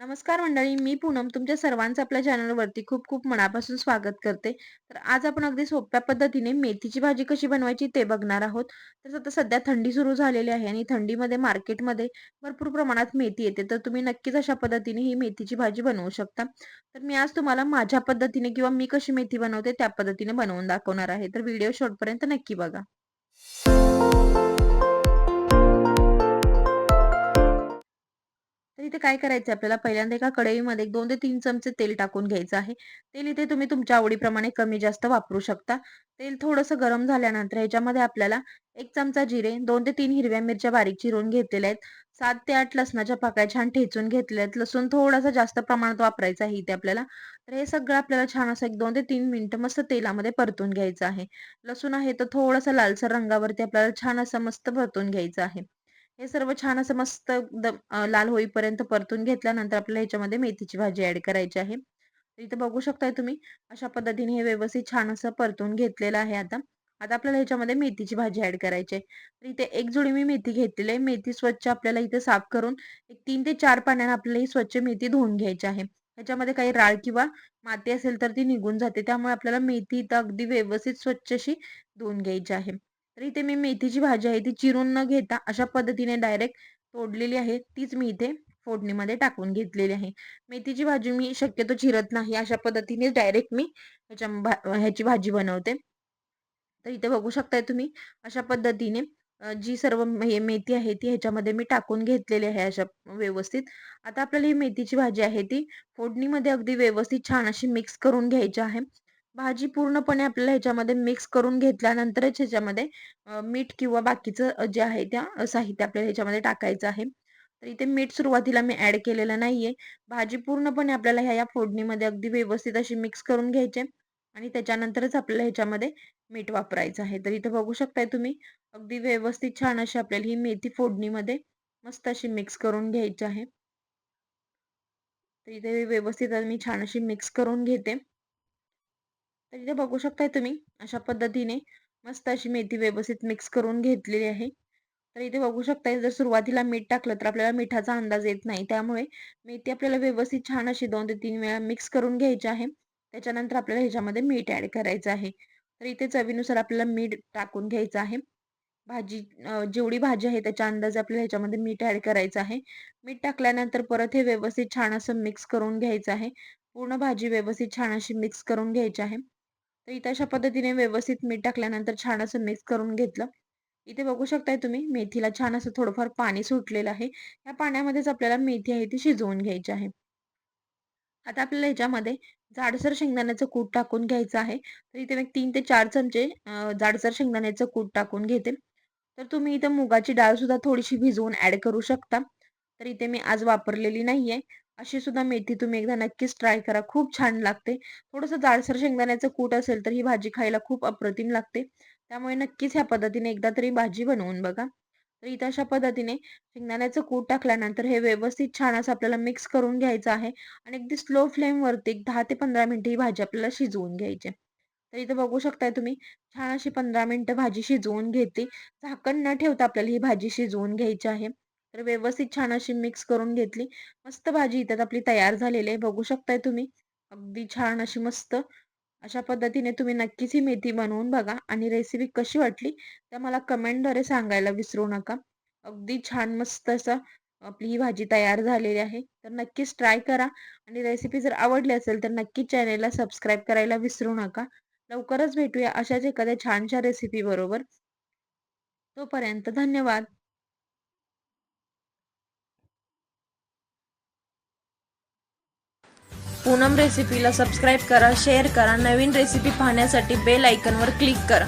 नमस्कार मंडळी मी पूनम तुमच्या सर्वांचं आपल्या चॅनलवरती खूप खूप मनापासून स्वागत करते. तर आज आपण अगदी सोप्या पद्धतीने मेथीची भाजी कशी बनवायची ते बघणार आहोत. तर आता सध्या थंडी सुरू झालेली आहे आणि थंडीमध्ये मार्केटमध्ये भरपूर प्रमाणात मेथी येते. तर तुम्ही नक्कीच अशा पद्धतीने ही मेथीची भाजी बनवू शकता. तर मी आज तुम्हाला माझ्या पद्धतीने किंवा मी कशी मेथी बनवते त्या पद्धतीने बनवून दाखवणार आहे. तर व्हिडिओ शॉर्टपर्यंत नक्की बघा. इथे काय करायचं आपल्याला? पहिल्यांदा एका कढईमध्ये दोन ते तीन चमचे तेल टाकून घ्यायचं आहे. तेल इथे तुम्ही तुमच्या आवडीप्रमाणे कमी जास्त वापरू शकता. तेल थोडंसं गरम झाल्यानंतर ह्याच्यामध्ये आपल्याला एक चमचा जिरे दोन ते तीन हिरव्या मिरच्या बारीक चिरून घेतलेल्या आहेत. सात ते आठ लसणाच्या पाकळ्या छान ठेचून घेतल्या आहेत. लसूण थोडासा जास्त प्रमाणात वापरायचा आहे इथे आपल्याला. तर हे सगळं आपल्याला छान असं एक दोन ते तीन मिनिटं मस्त तेलामध्ये परतून घ्यायचं आहे. लसूण आहे तर थोडासा लालसर रंगावरती आपल्याला छान असं मस्त परतून घ्यायचं आहे. हे सर्व छान असं मस्त लाल होईपर्यंत परतून घेतल्यानंतर आपल्याला ह्याच्यामध्ये मेथीची भाजी ऍड करायची आहे. इथे बघू शकताय तुम्ही अशा पद्धतीने हे व्यवस्थित छान असं परतून घेतलेलं आहे आता. आता आपल्याला ह्याच्यामध्ये मेथीची भाजी ऍड करायची आहे. तर इथे एक जोडी मी मेथी घेतलेली आहे. मेथी स्वच्छ आपल्याला इथे साफ करून एक तीन ते चार पाण्याने आपल्याला ही स्वच्छ मेथी धुवून घ्यायची आहे. ह्याच्यामध्ये काही राळ किंवा माती असेल तर ती निघून जाते. त्यामुळे आपल्याला मेथी इथं अगदी व्यवस्थित स्वच्छ अशी धुवून घ्यायची आहे. तर इथे मी मेथीची भाजी आहे ती चिरून न घेता अशा पद्धतीने डायरेक्ट तोडलेली आहे. तीच मी इथे फोडणीमध्ये टाकून घेतलेली आहे. मेथीची भाजी मी शक्यतो चिरत नाही. अशा पद्धतीने डायरेक्ट मी ह्याच्या ह्याची भाजी बनवते. तर इथे बघू शकताय तुम्ही अशा पद्धतीने जी सर्व मेथी आहे ती ह्याच्यामध्ये मी टाकून घेतलेली आहे अशा व्यवस्थित. आता आपल्याला ही मेथीची भाजी आहे ती फोडणीमध्ये अगदी व्यवस्थित छान अशी मिक्स करून घ्यायची आहे. भाजी पूर्णपणे आपल्याला ह्याच्यामध्ये मिक्स करून घेतल्यानंतरच ह्याच्यामध्ये मीठ किंवा बाकीचं जे आहे त्या साहित्य आपल्याला ह्याच्यामध्ये टाकायचं आहे. तर इथे मीठ सुरुवातीला मी ऍड केलेलं नाहीये. भाजी पूर्णपणे आपल्याला ह्या या फोडणीमध्ये अगदी व्यवस्थित अशी मिक्स करून घ्यायचे आणि त्याच्यानंतरच आपल्याला ह्याच्यामध्ये मीठ वापरायचं आहे. तर इथे बघू शकताय तुम्ही अगदी व्यवस्थित छान अशी आपल्याला ही मेथी फोडणीमध्ये मस्त अशी मिक्स करून घ्यायची आहे. तर इथे व्यवस्थित मी छान अशी मिक्स करून घेते. तर इथे बघू शकताय तुम्ही अशा पद्धतीने मस्त अशी मेथी व्यवस्थित मिक्स करून घेतलेली आहे. तर इथे बघू शकताय जर सुरुवातीला मीठ टाकलं तर आपल्याला मिठाचा अंदाज येत नाही. त्यामुळे मेथी आपल्याला व्यवस्थित छान अशी दोन ते तीन वेळा मिक्स करून घ्यायची आहे. त्याच्यानंतर आपल्याला ह्याच्यामध्ये मीठ ऍड करायचं आहे. तर इथे चवीनुसार आपल्याला मीठ टाकून घ्यायचं आहे. भाजी जेवढी भाजी आहे त्याच्या अंदाजे आपल्याला ह्याच्यामध्ये मीठ ऍड करायचं आहे. मीठ टाकल्यानंतर परत हे व्यवस्थित छान असं मिक्स करून घ्यायचं आहे. पूर्ण भाजी व्यवस्थित छान अशी मिक्स करून घ्यायची आहे. तर इथे अशा पद्धतीने व्यवस्थित मीठ टाकल्यानंतर छान असं मिक्स करून घेतलं. इथे बघू शकताय तुम्ही मेथीला छान असं थोडंफार पाणी सुटलेलं आहे. या पाण्यामध्येच आपल्याला मेथी आहे ती शिजवून घ्यायची आहे. आता आपल्याला ह्याच्यामध्ये जाडसर शेंगदाण्याचं कूट टाकून घ्यायचं आहे. तर इथे मी तीन ते चार चमचे जाडसर शेंगदाण्याचं कूट टाकून घेते. तर तुम्ही इथे मुगाची डाळ सुद्धा थोडीशी भिजवून ऍड करू शकता. तर इथे मी आज वापरलेली नाहीये. अशी सुद्धा मेथी तुम्ही एकदा नक्कीच ट्राय करा. खूप छान लागते. थोडंसं जाडसर शेंगदाण्याचं कूट असेल तर ही भाजी खायला खूप अप्रतिम लागते. त्यामुळे नक्कीच ह्या पद्धतीने एकदा तरी भाजी बनवून बघा. तर इथं अशा पद्धतीने शेंगदाण्याचं कूट टाकल्यानंतर हे व्यवस्थित छान असं आपल्याला मिक्स करून घ्यायचं आहे आणि अगदी स्लो फ्लेमवरती एक दहा ते पंधरा मिनिटं ही भाजी आपल्याला शिजवून घ्यायची तर इथं बघू शकताय तुम्ही छान अशी पंधरा मिनिटं भाजी शिजवून घेते. झाकण न ठेवता आपल्याला ही भाजी शिजवून घ्यायची आहे. तर व्यवस्थित छान अशी मिक्स करून घेतली. मस्त भाजी इथं आपली तयार झालेली आहे. बघू शकताय तुम्ही. अगदी छान अशी मस्त. अशा पद्धतीने तुम्ही नक्कीच ही मेथी बनवून बघा. आणि रेसिपी कशी वाटली तर मला कमेंटद्वारे सांगायला विसरू नका. अगदी छान मस्त असं आपली ही भाजी तयार झालेली आहे. तर नक्कीच ट्राय करा. आणि रेसिपी जर आवडली असेल तर नक्कीच चॅनेलला सबस्क्राईब करायला विसरू नका. लवकरच भेटूया अशाच एखाद्या छानशा रेसिपी बरोबर. तोपर्यंत धन्यवाद. पूनम रेसिपीला सबस्क्राईब करा शेअर करा नवीन रेसिपी पाहण्यासाठी बेल आयकनवर क्लिक करा.